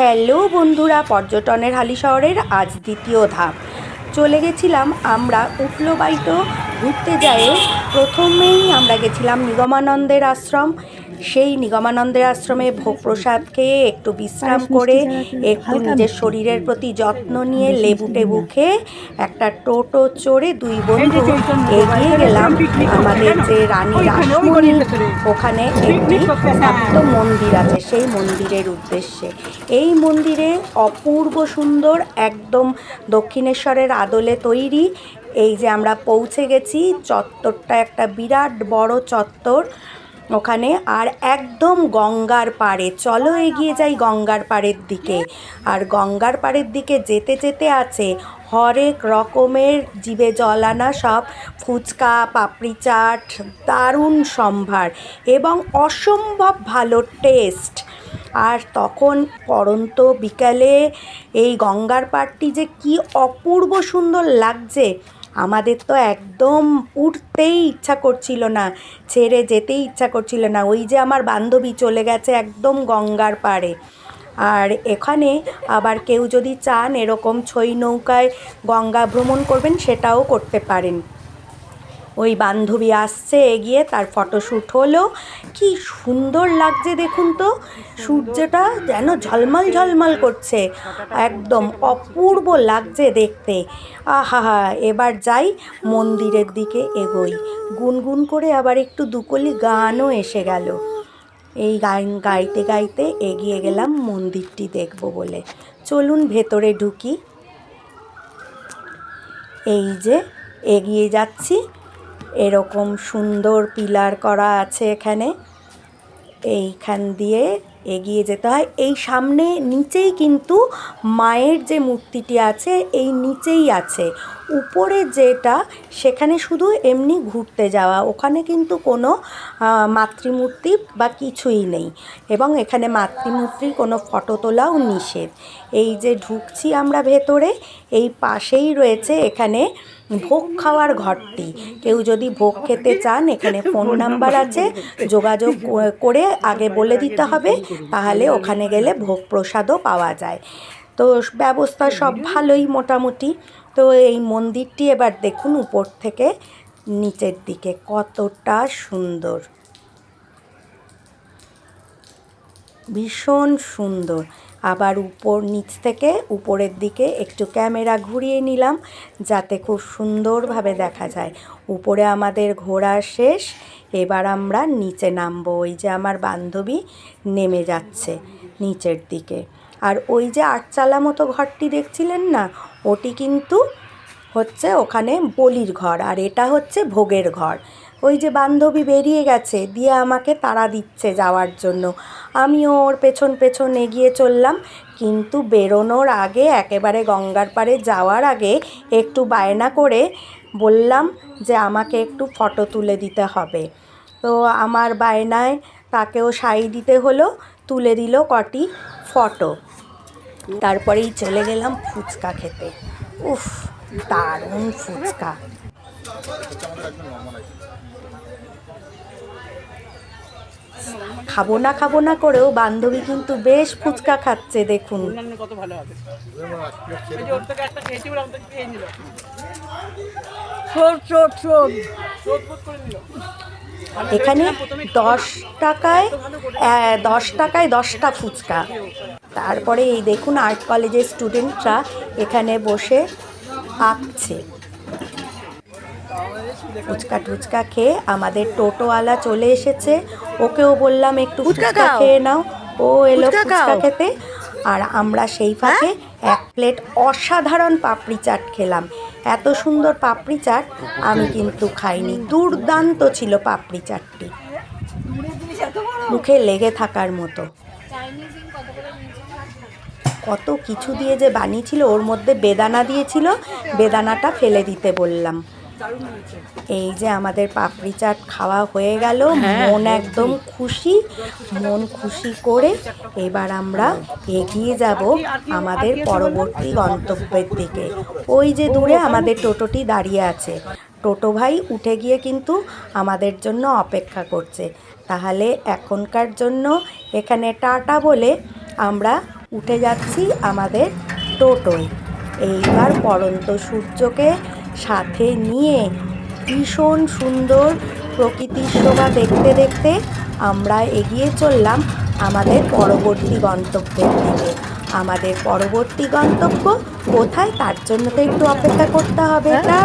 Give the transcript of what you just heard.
Hello বন্ধুরা, পর্যটনের হালি শহরের আজ দ্বিতীয় ধাপ। চলে গেছিলাম আমরা উঠল ঘুরতে যাই প্রথমেই আমরা গেছিলাম নিগমানন্দের আশ্রম। সেই নিগমানন্দের আশ্রমে ভোগ প্রসাদ খেয়ে একটু বিশ্রাম করে একটু নিজের শরীরের প্রতি যত্ন নিয়ে লেবু টেবু খেয়ে একটা টোটো চড়ে দুই বন্ধু এগিয়ে গেলাম। আমাদের যে রানী রাসমণি ওখানে একটি মন্দির আছে সেই মন্দিরের উদ্দেশ্যে। এই মন্দিরে অপূর্ব সুন্দর একদম দক্ষিণেশ্বরের আদলে তৈরি। এই যে আমরা পৌঁছে গেছি চত্বরটা একটা বিরাট বড় চত্বর। ওখানে আর একদম গঙ্গার পাড়ে। চলো এগিয়ে যাই গঙ্গার পাড়ের দিকে। আর গঙ্গার পাড়ের দিকে যেতে যেতে আছে হরেক রকমের জিভে জল আনা সব। ফুচকা, পাপড়ি চাট, দারুণ সম্ভার এবং অসম্ভব ভালো টেস্ট। আর তখন পড়ন্ত বিকালে এই গঙ্গার পাড়টি যে কি অপূর্ব সুন্দর লাগছে আমাদের তো একদম উঠতেই ইচ্ছা করছিল না, ছেড়ে যেতেই ইচ্ছা করছিল না। ওই যে আমার বান্ধবী চলে গেছে একদম গঙ্গার পাড়ে। আর এখানে আবার কেউ যদি চান এরকম ছই নৌকায় গঙ্গা ভ্রমণ করবেন, সেটাও করতে পারেন। ওই বান্ধবী আসছে এগিয়ে তার ফটোশ্যুট হলো। কি সুন্দর লাগছে দেখুন তো, সূর্যটা যেন ঝলমল ঝলমল করছে, একদম অপূর্ব লাগছে দেখতে। আহা, এবার যাই মন্দিরের দিকে এগোই। গুনগুন করে আবার একটু দুকলি গানও এসে গেল। এই গান গাইতে গাইতে এগিয়ে গেলাম মন্দিরটি দেখব বলে। চলুন ভেতরে ঢুকি। এই যে এগিয়ে যাচ্ছি। এরকম সুন্দর পিলার করা আছে এখানে। এইখান দিয়ে এগিয়ে যেতে হয়। এই সামনে নিচেই কিন্তু মায়ের যে মূর্তিটি আছে, এই নিচেই আছে। উপরে যেটা, সেখানে শুধু এমনি ঘুরতে যাওয়া। ওখানে কিন্তু কোনো মাতৃমূর্তি বা কিছুই নেই। এবং এখানে মাতৃমূর্তির কোনো ফটো তোলাও নিষেধ। এই যে ঢুকছি আমরা ভেতরে, এই পাশেই রয়েছে এখানে ভোগ খাওয়ার ঘরটি। কেউ যদি ভোগ খেতে চান, এখানে ফোন নাম্বার আছে। যোগাযোগ করে আগে বলে দিতে হবে, তাহলে ওখানে গেলে ভোগ প্রসাদও পাওয়া যায়। তো ব্যবস্থা সব ভালোই মোটামুটি। তো এই মন্দিরটি এবার দেখুন উপর থেকে নিচের দিকে কতটা সুন্দর। ভীষণ সুন্দর। আবার উপর নিচ থেকে উপরের দিকে একটু ক্যামেরা ঘুরিয়ে নিলাম যাতে খুব সুন্দরভাবে দেখা যায়। উপরে আমাদের ঘোরা শেষ, এবার আমরা নিচে নামবো। ওই যে আমার বান্ধবী নেমে যাচ্ছে নিচের দিকে। আর ওই যে আটচালা মতো ঘরটি দেখছিলেন না, ওটি কিন্তু হচ্ছে ওখানে বলির ঘর আর এটা হচ্ছে ভোগের ঘর। ওই যে বান্ধবী বেরিয়ে গেছে, দিয়ে আমাকে তাড়া দিচ্ছে যাওয়ার জন্য। আমিও ওর পেছন পেছন এগিয়ে চললাম, কিন্তু বেরোনোর আগে, একেবারে গঙ্গার পাড়ে যাওয়ার আগে একটু বায়না করে বললাম যে আমাকে একটু ফটো তুলে দিতে হবে। তো আমার বায়নায় তাকেও সাই দিতে হলো, তুলে দিল কটি ফটো। তারপরেই চলে গেলাম ফুচকা খেতে। উফ, দারুণ ফুচকা। খাব না খাব না করেও বান্ধবী কিন্তু বেশ ফুচকা খাচ্ছে, দেখুন। এখানে দশ টাকায় দশ টাকায় দশটা ফুচকা। তারপরে এই দেখুন আর্ট কলেজের স্টুডেন্টরা এখানে বসে আঁকছে। ফুচকা টুচকা খেয়ে আমাদের টোটোওয়ালা চলে এসেছে। ওকেও বললাম একটু ফুচকা খেয়ে নাও। ও এলো ফুচকা ফুচকা খেতে। আর আমরা সেই ফাঁকে এক প্লেট অসাধারণ পাপড়ি চাট খেলাম। এত সুন্দর পাপড়ি চাট আমি কিন্তু খাইনি। দুর্দান্ত ছিল পাপড়ি চাটটি। মুখে লেগে থাকার মতো। কত কিছু দিয়ে যে বানিয়েছিল ওর মধ্যে বেদানা দিয়েছিল বেদানাটা ফেলে দিতে বললাম। এই যে আমাদের পাপড়ি চাট খাওয়া হয়ে গেল মন একদম খুশি মন খুশি করে এবার আমরা এগিয়ে যাব আমাদের পরবর্তী গন্তব্যের দিকে। ওই যে দূরে আমাদের টোটোটি দাঁড়িয়ে আছে। টোটো ভাই উঠে গিয়ে কিন্তু আমাদের জন্য অপেক্ষা করছে। তাহলে এখনকার জন্য এখানে টাটা বলে আমরা উঠে যাচ্ছি আমাদের টোটোয়। এইবার পরন্ত সূর্যকে সাথে নিয়ে ভীষণ সুন্দর প্রকৃতির শোভা দেখতে দেখতে আমরা এগিয়ে চললাম আমাদের পরবর্তী গন্তব্যের দিকে। আমাদের পরবর্তী গন্তব্য কোথায় তার জন্য তো একটু অপেক্ষা করতে হবে। টাটা